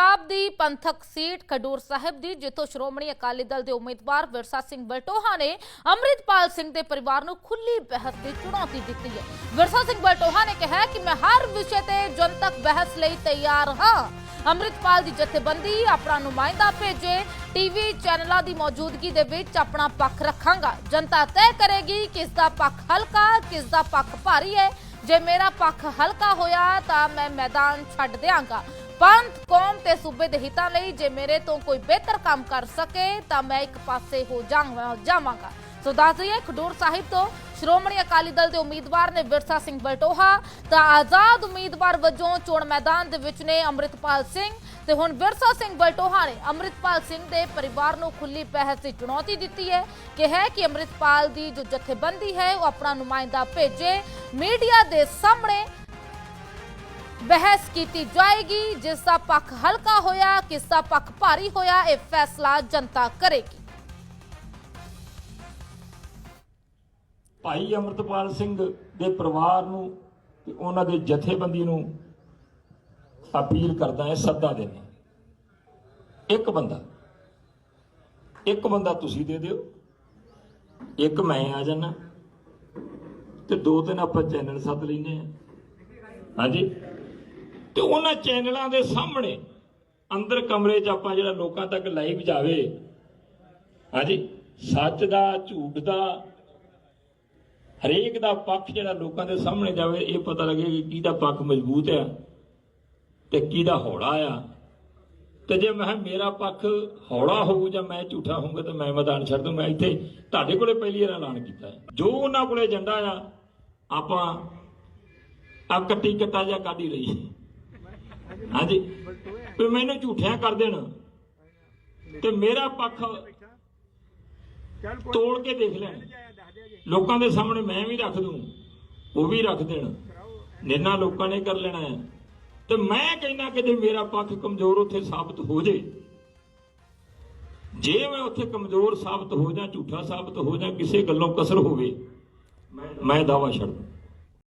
ਪੰਜਾਬ ਦੀ ਪੰਥਕ ਸੀਟ ਖਡੂਰ ਸਾਹਿਬ ਦੀ, ਜਿੱਥੋਂ ਸ਼੍ਰੋਮਣੀ ਅਕਾਲੀ ਦਲ ਦੇ ਉਮੀਦਵਾਰ ਵਿਰਸਾ ਸਿੰਘ ਬਲਟੋਹਾ ਨੇ ਅੰਮ੍ਰਿਤਪਾਲ ਸਿੰਘ ਦੇ ਪਰਿਵਾਰ ਨੂੰ ਖੁੱਲੀ ਬਹਿਸ ਦੀ ਚੁਣੌਤੀ ਦਿੱਤੀ ਹੈ। ਵਿਰਸਾ ਸਿੰਘ ਬਲਟੋਹਾ ਨੇ ਕਿਹਾ ਕਿ ਮੈਂ ਹਰ ਵਿਸ਼ੇ ਤੇ ਜਨਤਕ ਬਹਿਸ ਲਈ ਤਿਆਰ ਹਾਂ। ਅੰਮ੍ਰਿਤਪਾਲ ਦੀ ਜਥੇਬੰਦੀ ਆਪਣਾ ਨੁਮਾਇੰਦਾ ਭੇਜੇ। ਟੀਵੀ ਚੈਨਲਾਂ ਦੀ ਮੌਜੂਦਗੀ ਦੇ ਵਿੱਚ ਆਪਣਾ ਪੱਖ ਰੱਖਾਂਗਾ। ਜਨਤਾ ਤੈਅ ਕਰੇਗੀ ਕਿਸ ਦਾ ਪੱਖ ਹਲਕਾ, ਕਿਸ ਦਾ ਪੱਖ ਭਾਰੀ ਹੈ। ਜੇ ਮੇਰਾ ਪੱਖ ਹਲਕਾ ਹੋਇਆ ਤਾਂ ਮੈਂ ਮੈਦਾਨ ਛੱਡ ਦਿਆਂਗਾ। ਪੰਥ ਕੌਮ ਤੇ ਸੂਬੇ ਦੇ ਹਿੱਤਾਂ ਲਈ ਜੇ ਮੇਰੇ ਤੋਂ ਕੋਈ ਬਿਹਤਰ ਕੰਮ ਕਰ ਸਕੇ ਤਾਂ ਮੈਂ ਇੱਕ ਪਾਸੇ ਹੋ ਜਾਵਾਂਗਾ। ਸੋ ਦੱਸ ਦਈਏ, ਖਡੂਰ ਸਾਹਿਬ ਤੋਂ ਸ਼੍ਰੋਮਣੀ ਅਕਾਲੀ ਦਲ ਦੇ ਉਮੀਦਵਾਰ ਨੇ ਵਿਰਸਾ ਸਿੰਘ ਬਲਟੋਹਾ, ਤਾਂ ਆਜ਼ਾਦ ਉਮੀਦਵਾਰ ਵਜੋਂ ਚੋਣ ਮੈਦਾਨ ਦੇ ਵਿੱਚ ਨੇ ਅੰਮ੍ਰਿਤਪਾਲ ਸਿੰਘ ਤੇ ਹੁਣ ਵਿਰਸਾ ਸਿੰਘ ਬਲਟੋਹਾ ਨੇ ਅੰਮ੍ਰਿਤਪਾਲ ਸਿੰਘ ਦੇ ਪਰਿਵਾਰ ਨੂੰ ਖੁੱਲੀ ਬਹਿਸ ਦੀ ਚੁਣੌਤੀ ਦਿੱਤੀ ਹੈ। ਕਿ ਹੈ ਕਿ ਅੰਮ੍ਰਿਤਪਾਲ ਦੀ ਜੋ ਜਥੇਬੰਦੀ ਹੈ, ਉਹ ਆਪਣਾ ਨੁਮਾਇੰਦਾ ਭੇਜੇ। ਮੀਡੀਆ ਦੇ ਸਾਹਮਣੇ ਬਹਿਸ ਕੀਤੀ ਜਾਏਗੀ ਜਿਸ ਦਾ ਪੱਖ ਹਲਕਾ ਹੋਇਆ ਕਿਸ ਦਾ ਪੱਖ ਭਾਰੀ ਹੋਇਆ, ਇਹ ਫੈਸਲਾ ਜਨਤਾ ਕਰੇਗੀ। ਭਾਈ ਅਮਰਤਪਾਲ ਸਿੰਘ ਦੇ ਪਰਿਵਾਰ ਨੂੰ ਤੇ ਉਹਨਾਂ ਦੇ ਜਥੇਬੰਦੀ ਨੂੰ ਅਪੀਲ ਕਰਦਾ ਹੈ, ਸੱਦਾ ਦੇਣਾ ਇੱਕ ਬੰਦਾ ਇੱਕ ਬੰਦਾ ਤੁਸੀਂ ਦੇ ਦਿਓ, ਇੱਕ ਮੈਂ ਆ ਜਾਣਾ ਤੇ ਦੋ ਤਿੰਨ ਆਪਾਂ ਚੈਨਲ ਸੱਦ ਲੈਨੇ ਆ ਹਾਂਜੀ? ਤੇ ਉਹਨਾਂ ਚੈਨਲਾਂ ਦੇ ਸਾਹਮਣੇ ਅੰਦਰ ਕਮਰੇ 'ਚ ਆਪਾਂ ਜਿਹੜਾ ਲੋਕਾਂ ਤੱਕ ਲਾਈਵ ਜਾਵੇ। ਹਾਂਜੀ, ਸੱਚ ਦਾ, ਝੂਠ ਦਾ, ਹਰੇਕ ਦਾ ਪੱਖ ਜਿਹੜਾ ਲੋਕਾਂ ਦੇ ਸਾਹਮਣੇ ਜਾਵੇ, ਇਹ ਪਤਾ ਲੱਗੇ ਕਿ ਕਿਹਦਾ ਪੱਖ ਮਜ਼ਬੂਤ ਆ ਤੇ ਕਿਹਦਾ ਹੌਲਾ ਆ। ਤੇ ਜੇ ਮੈਂ ਕਿਹਾ ਮੇਰਾ ਪੱਖ ਹੌਲਾ ਹੋਊ ਜਾਂ ਮੈਂ ਝੂਠਾ ਹੋਊਗਾ ਤਾਂ ਮੈਂ ਮੈਦਾਨ ਛੱਡ ਦੂੰ ਮੈਂ ਇੱਥੇ ਤੁਹਾਡੇ ਕੋਲੇ ਪਹਿਲੀ ਵਾਰ ਐਲਾਨ ਕੀਤਾ ਜੋ ਉਹਨਾਂ ਕੋਲੇ ਏਜੰਡਾ ਆ, ਆਪਾਂ ਆ ਕੱਟੀ ਕੱਟਾ ਜਾਂ ਕੱਢ ਹੀ ਲਈ। ਹਾਂਜੀ। ਤੇ ਮੈਨੂੰ ਝੂਠਿਆਂ ਕਰ ਦੇਣ। ਤੇ ਮੇਰਾ ਪੱਖ ਤੋੜ ਕੇ ਦੇਖ ਲੈਣ। ਲੋਕਾਂ ਦੇ ਸਾਹਮਣੇ ਮੈਂ ਵੀ ਰੱਖ ਦੂੰ, ਉਹ ਵੀ ਰੱਖ ਦੇਣ। ਨਿਰਣਾ ਲੋਕਾਂ ਨੇ ਕਰ ਲੈਣਾ ਹੈ। ਤੇ ਮੈਂ ਕਹਿੰਦਾ ਕਿ ਜੇ ਮੇਰਾ ਪੱਖ ਕਮਜ਼ੋਰ ਉੱਥੇ ਸਾਬਤ ਹੋ ਜੇ ਜੇ ਮੈਂ ਉੱਥੇ ਕਮਜ਼ੋਰ ਸਾਬਤ ਹੋ ਜਾਂ ਝੂਠਾ ਸਾਬਤ ਹੋ ਜਾਂ ਕਿਸੇ ਗੱਲੋਂ ਕਸਰ ਹੋਵੇ, ਮੈਂ ਦਾਵਾ ਛੱਡ ਦੂੰ